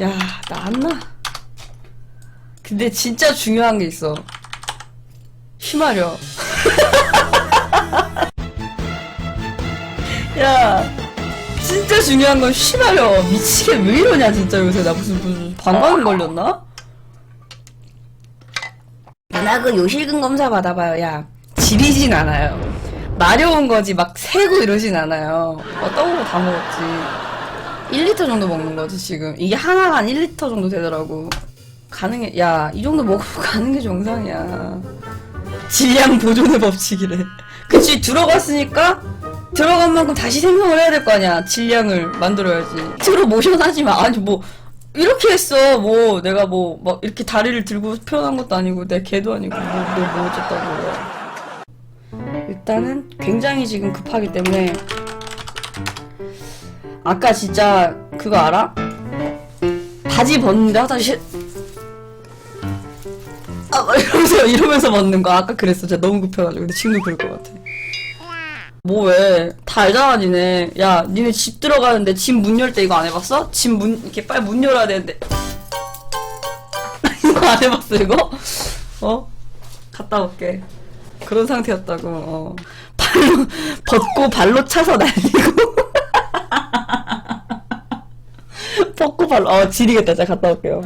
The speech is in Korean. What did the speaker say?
야, 나왔나? 근데 진짜 중요한 게 있어. 휘마려. 야, 진짜 중요한 건 휘마려. 미치게 왜 이러냐, 진짜 요새. 나 무슨, 무슨, 방광 걸렸나? 나 그 요실금 검사 받아봐요, 야. 지리진 않아요. 마려운 거지, 막 새고 이러진 않아요. 어떤 거다 먹었지. 1리터 정도 먹는 거지, 지금. 이게 하나가 한 1리터 정도 되더라고. 가능해, 야, 이 정도 먹으면 가는 게 정상이야. 질량 보존의 법칙이래. 그치, 들어갔으니까, 들어간 만큼 다시 생성을 해야 될 거 아니야. 질량을 만들어야지. 들어 모션 하지 마. 아니, 뭐, 이렇게 했어. 뭐, 내가 뭐, 막, 이렇게 다리를 들고 표현한 것도 아니고, 내 개도 아니고, 뭐, 뭐, 뭐 어쨌다고. 일단은 굉장히 지금 급하기 때문에, 아까 진짜, 그거 알아? 바지 벗는데 화장실, 아, 막 이러면서, 이러면서 벗는 거. 아까 그랬어. 진짜 너무 급해가지고. 근데 지금도 그럴 것 같아. 뭐 왜? 다 알잖아, 니네. 야, 니네 집 들어가는데 집 문 열 때 이거 안 해봤어? 집 문, 이렇게 빨리 문 열어야 되는데. 이거 안 해봤어, 이거? 어? 갔다 올게. 그런 상태였다고, 어. 발로, 벗고 발로 차서 날리고. 발로, 어, 지리겠다. 진짜 갔다 올게요.